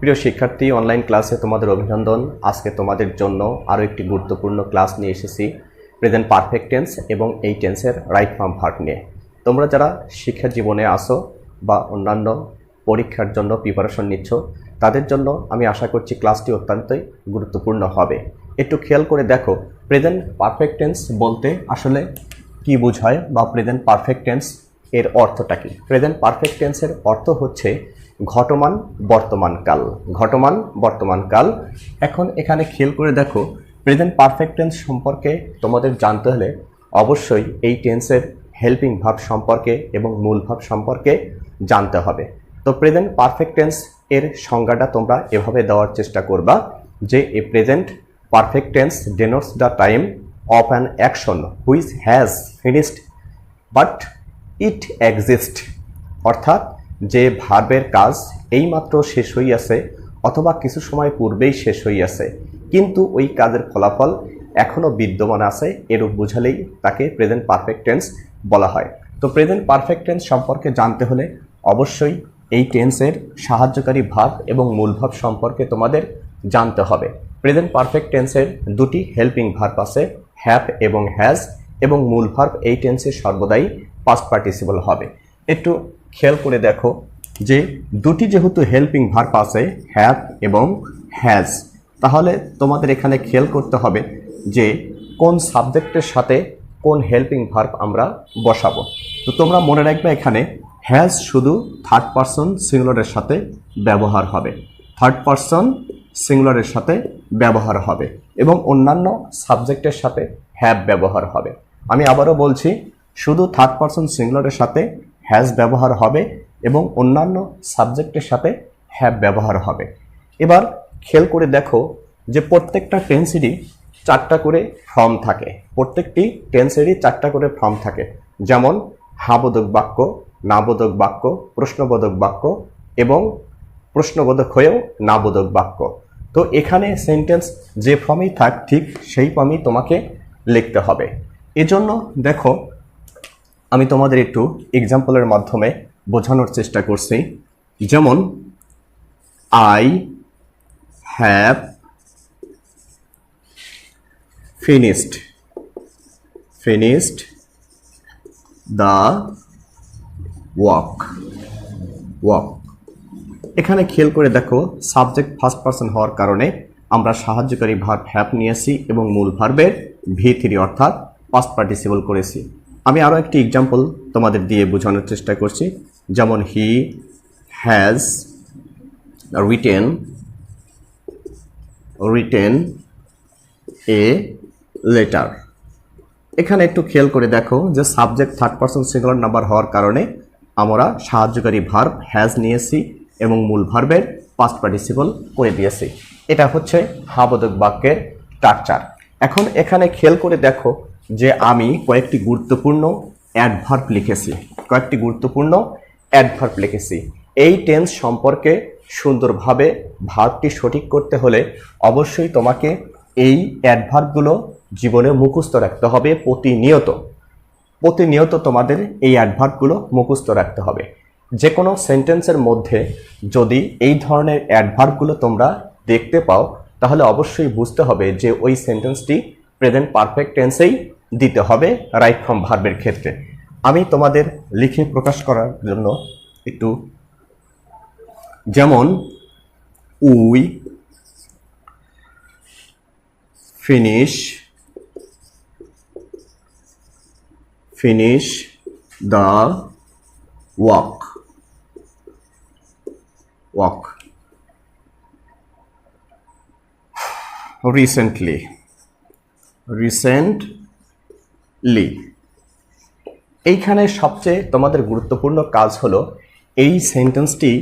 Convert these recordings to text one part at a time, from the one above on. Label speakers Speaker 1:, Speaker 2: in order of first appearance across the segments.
Speaker 1: প্রিয় শিক্ষার্থী অনলাইন ক্লাসে তোমাদের অভিনন্দন। আজকে তোমাদের জন্য আরও একটি গুরুত্বপূর্ণ ক্লাস নিয়ে এসেছি প্রেজেন্ট পারফেক্ট টেন্স এবং এই টেন্সের রাইট ফর্ম ভার্ব নিয়ে। তোমরা যারা শিক্ষা জীবনে আসো বা অন্যান্য পরীক্ষার জন্য প্রিপারেশন নিচ্ছ, তাদের জন্য আমি আশা করছি ক্লাসটি অত্যন্তই গুরুত্বপূর্ণ হবে। একটু খেয়াল করে দেখো প্রেজেন্ট পারফেক্ট টেন্স বলতে আসলে কি বোঝায় বা প্রেজেন্ট পারফেক্ট টেন্স এর অর্থটা কি? প্রেজেন্ট পারফেক্ট টেন্সের অর্থ হচ্ছে ঘটমান বর্তমান কাল। ঘটমান বর্তমান কাল। এখন এখানে খেয়াল করে দেখো প্রেজেন্ট পারফেক্ট টেন্স সম্পর্কে তোমাদের জানতে হলে অবশ্যই এই টেন্সের হেল্পিং ভাব সম্পর্কে এবং মূল ভাব সম্পর্কে জানতে হবে। তো প্রেজেন্ট পারফেক্ট টেন্স এর সংজ্ঞাটা তোমরা এভাবে দেওয়ার চেষ্টা করবা যে a present perfect tense denotes the time of an action which has finished but it exist অর্থাৎ যে ভার্বের কাজ এইমাত্র শেষ হইয়াছে অথবা কিছু সময় পূর্বেই শেষ হইয়াছে কিন্তু ওই কাজের ফলাফল এখনও বিদ্যমান আছে এরূপ বুঝালেই তাকে প্রেজেন্ট পারফেক্ট টেন্স বলা হয়। তো প্রেজেন্ট পারফেক্ট টেন্স সম্পর্কে জানতে হলে অবশ্যই এই টেন্সের সাহায্যকারী ভাব এবং মূল ভাব সম্পর্কে তোমাদের জানতে হবে। প্রেজেন্ট পারফেক্ট টেন্সের দুটি হেল্পিং ভার্ব আছে হ্যাপ এবং হ্যাজ এবং মূল ভার্ব এই টেন্সের সর্বদাই পাস্ট পার্টিসিপল হবে। একটু খেয়াল করে দেখো যে দুটি যেহেতু হেল্পিং ভার্ব আছে হ্যাভ এবং হ্যাজ তাহলে তোমাদের এখানে খেয়াল করতে হবে যে কোন সাবজেক্টের সাথে কোন হেল্পিং ভার্ব আমরা বসাবো। তো তোমরা মনে রাখবে এখানে হ্যাজ শুধু থার্ড পারসন সিঙ্গুলারের সাথে ব্যবহার হবে। থার্ড পারসন সিঙ্গুলারের সাথে ব্যবহার হবে এবং অন্যান্য সাবজেক্টের সাথে হ্যাভ ব্যবহার হবে। আমি আবারও বলছি, শুধু থার্ড পারসন সিঙ্গুলারের সাথে হ্যাজ ব্যবহার হবে এবং অন্যান্য সাবজেক্টের সাথে হ্যাভ ব্যবহার হবে। এবার খেয়াল করে দেখো যে প্রত্যেকটা টেন্সেরই চারটা করে ফর্ম থাকে। প্রত্যেকটি টেন্সেরই চারটা করে ফর্ম থাকে। যেমন, হাবোধক বাক্য, নাবোধক বাক্য, প্রশ্নবোধক বাক্য এবং প্রশ্নবোধক হয়েও নাবোধক বাক্য। তো এখানে সেন্টেন্স যে ফর্মেই থাক, ঠিক সেই ফর্মেই তোমাকে লিখতে হবে। এজন্য দেখো আমি তোমাদের একটু এক্সাম্পলের মাধ্যমে বোঝানোর চেষ্টা করছি। যেমন I have finished finished the walk walk এখানে খেয়াল করে দেখো সাবজেক্ট ফার্স্ট পার্সন হওয়ার কারণে আমরা সাহায্যকারী ভার্ব হ্যাপ নিয়েছি এবং মূল ভার্বের ভি থ্রি অর্থাৎ পাস্ট পার্টিসিপল করেছি। আমি আরও একটি এক্সাম্পল তোমাদের দিয়ে বোঝানোর চেষ্টা করছি। যেমন he has written written a letter এখানে একটু খেয়াল করে দেখো যে subject third person singular number হওয়ার কারণে আমরা সাহায্যকারী ভার্ব হ্যাজ নিয়েছি এবং মূল ভার্বের পাস্ট পার্টিসিপল করে দিয়েছি। এটা হচ্ছে হাবোধক বাক্যের স্ট্রাকচার এখন এখানে খেয়াল করে দেখো যে আমি কয়েকটি গুরুত্বপূর্ণ অ্যাডভার্ব লিখেছি। কয়েকটি গুরুত্বপূর্ণ অ্যাডভার্ব লিখেছি। এই টেন্স সম্পর্কে সুন্দরভাবে ভার্বটি সঠিক করতে হলে অবশ্যই তোমাকে এই অ্যাডভার্বগুলো জীবনে মুখস্থ রাখতে হবে প্রতিনিয়ত। প্রতিনিয়ত তোমাদের এই অ্যাডভার্বগুলো মুখস্থ রাখতে হবে। যে কোনো সেন্টেন্সের মধ্যে যদি এই ধরনের অ্যাডভার্বগুলো তোমরা দেখতে পাও, তাহলে অবশ্যই বুঝতে হবে যে ওই সেন্টেন্সটি প্রেজেন্ট পারফেক্ট টেন্সেই দিতে হবে রাইট ফ্রম ভার্বের ক্ষেত্রে। আমি তোমাদের লিখে প্রকাশ করার জন্য একটু যেমন we finish finish the walk walk recently recently এইখানে সবচেয়ে তোমাদের গুরুত্বপূর্ণ কাজ হলো এই সেন্টেন্সটি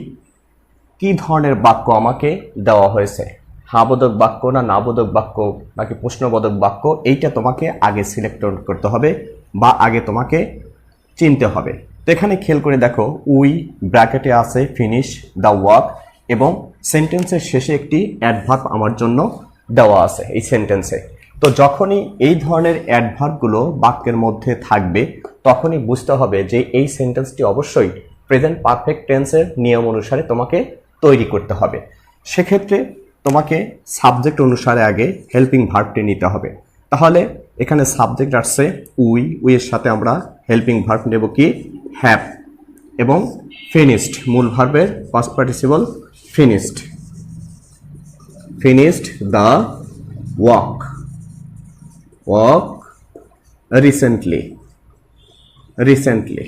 Speaker 1: কি ধরনের বাক্য আমাকে দেওয়া হয়েছে? হাবোধক বাক্য না নাবোধক বাক্য নাকি প্রশ্নবোধক বাক্য, এইটা তোমাকে আগে সিলেক্ট করতে হবে বা আগে তোমাকে চিনতে হবে। তো এখানে খেয়াল করে দেখো, উই ব্র্যাকেটে আছে ফিনিশ দ্য ওয়ার্ক এবং সেন্টেন্সের শেষে একটি অ্যাডভার্ব আমার জন্য দেওয়া আছে এই সেন্টেন্সে তো যখনই এই ধরনের অ্যাডভার্বগুলো বাক্যের মধ্যে থাকবে, তখনই বুঝতে হবে যে এই সেন্টেন্সটি অবশ্যই প্রেজেন্ট পারফেক্ট টেন্সের নিয়ম অনুসারে তোমাকে তৈরি করতে হবে। সেক্ষেত্রে তোমাকে সাবজেক্ট অনুসারে আগে হেল্পিং ভার্বটি নিতে হবে। তাহলে এখানে সাবজেক্ট আসছে উই উইয়ের সাথে আমরা হেল্পিং ভার্ব নেব কি? হ্যাপ এবং ফিনিশড মূল ভার্বের past participle finished finished the walk walk recently recently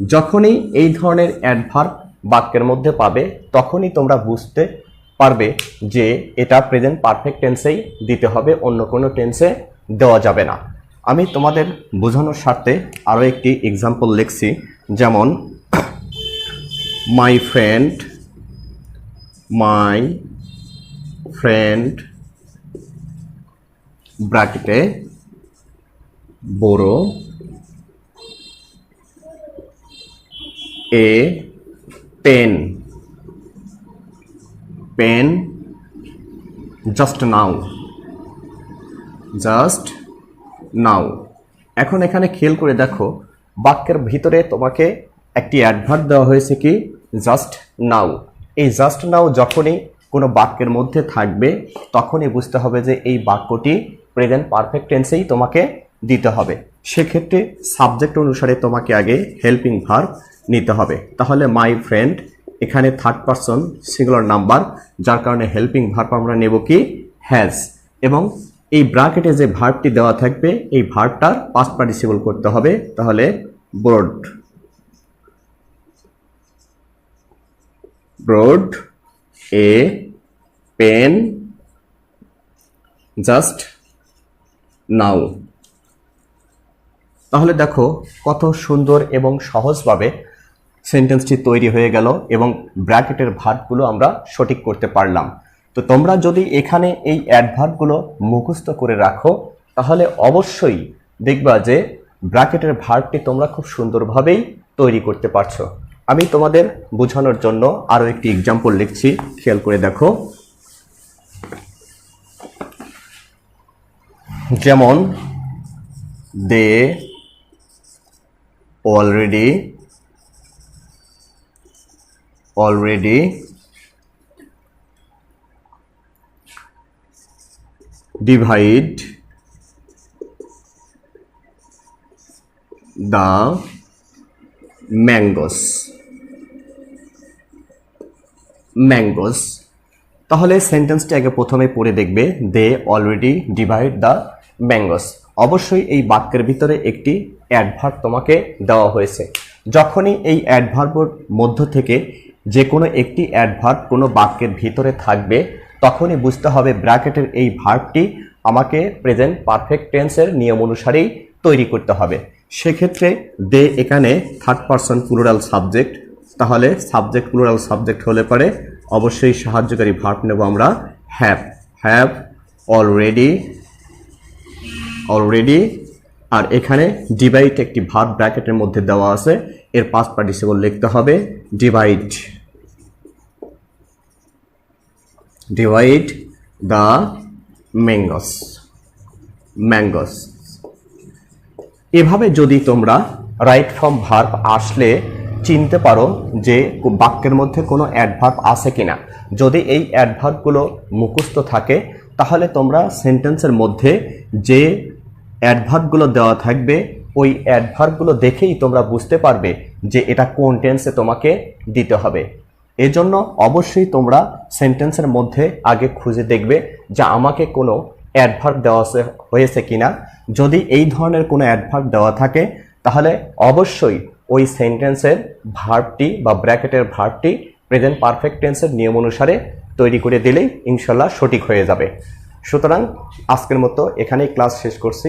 Speaker 1: যখনই এই ধরনের অ্যাডভার্ব বাক্যের মধ্যে পাবে, তখনই তোমরা বুঝতে পারবে যে এটা প্রেজেন্ট পারফেক্ট টেন্সেই দিতে হবে, অন্য কোনো টেন্সে দেওয়া যাবে না। আমি তোমাদের বোঝানোর স্বার্থে আরও একটি এক্সাম্পল লিখছি, যেমন মাই ফ্রেন্ড মাই ফ্রেন্ড ব্র্যাকেটে বড় a pen. Pen just now just now এখন এখানে খেল করে দেখো, বাক্যের ভিতরে তোমাকে একটি অ্যাডভার্ট দেওয়া হয়েছে কি? জাস্ট নাও এই জাস্ট নাও যখনই কোনো বাক্যের মধ্যে থাকবে, তখনই বুঝতে হবে যে এই বাক্যটি প্রেজেন্ট পারফেক্ট টেন্সেই তোমাকে দিতে হবে। সেক্ষেত্রে সাবজেক্ট অনুসারে তোমাকে আগে হেল্পিং ভার নিতে হবে। তাহলে মাই ফ্রেন্ড এখানে থার্ড পারসন সিঙ্গুলার নাম্বার যার কারণে হেল্পিং ভার্ব আমরা নেব কি? হ্যাজ এবং এই ব্রাকেটে যে ভার্বটি দেওয়া থাকবে, এই ভার্বটার পাস্ট পার্টিসিপল করতে হবে। তাহলে brought brought a pen just now. তাহলে দেখো কত সুন্দর এবং সহজভাবে সেন্টেন্সটি তৈরি হয়ে গেল এবং ব্র্যাকেটের ভার্বগুলো আমরা সঠিক করতে পারলাম। তো তোমরা যদি এখানে এই অ্যাডভার্বগুলো মুখস্থ করে রাখো, তাহলে অবশ্যই দেখবা যে ব্র্যাকেটের ভার্বটি তোমরা খুব সুন্দরভাবেই তৈরি করতে পারছ। আমি তোমাদের বোঝানোর জন্য আরও একটি এক্সাম্পল লিখছি। খেয়াল করে দেখো। যেমন, they already already, divide the mangoes. Mangoes. তাহলে সেন্টেন্সটি আগে প্রথমে পড়ে দেখবে, they already divide the mangoes অবশ্যই এই বাক্যের ভিতরে একটি অ্যাডভার্ব তোমাকে দেওয়া হয়েছে। যখনই এই অ্যাডভার্বর মধ্য থেকে যে কোনো একটি অ্যাডভার্ব কোনো বাক্যের ভিতরে থাকবে, তখনই বুঝতে হবে ব্র্যাকেটের এই ভার্বটি আমাকে প্রেজেন্ট পারফেক্ট টেন্সের নিয়ম অনুসারেই তৈরি করতে হবে। সেক্ষেত্রে দে এখানে থার্ড পারসন প্লুরাল সাবজেক্ট তাহলে সাবজেক্ট প্লুরাল সাবজেক্ট হলে পরে অবশ্যই সাহায্যকারী ভার্ব নেব আমরা হ্যাভ হ্যাভ অলরেডি অলরেডি আর এখানে ডিভাইড একটি ভার্ব ব্র্যাকেটের মধ্যে দেওয়া আছে। এর পাস্ট পার্টিসিপল লিখতে হবে। Divide divide the mangoes mangoes এভাবে যদি তোমরা রাইট ফর্ম ভার্ব আসলে চিনতে পারো যে বাক্যের মধ্যে কোনো অ্যাডভার্ব আছে কিনা। যদি এই অ্যাডভার্বগুলো মুখস্থ থাকে, তাহলে তোমরা সেন্টেন্সের মধ্যে যে অ্যাডভার্বগুলো দেওয়া থাকবে, ওই অ্যাডভার্বগুলো দেখেই তোমরা বুঝতে পারবে যে এটা কোন টেন্সে তোমাকে দিতে হবে। এজন্য অবশ্যই তোমরা সেন্টেন্সের মধ্যে আগে খুঁজে দেখবে যে আমাকে কোনো অ্যাডভার্ব দেওয়া হয়েছে কিনা। যদি এই ধরনের কোনো অ্যাডভার্ব দেওয়া থাকে, তাহলে অবশ্যই ওই সেন্টেন্সের ভার্বটি বা ব্র্যাকেটের ভার্বটি প্রেজেন্ট পারফেক্ট টেন্সের নিয়ম অনুসারে তৈরি করে দিলেই ইনশাল্লাহ সঠিক হয়ে যাবে। সুতরাং আজকের মতো এখানেই ক্লাস শেষ করছি।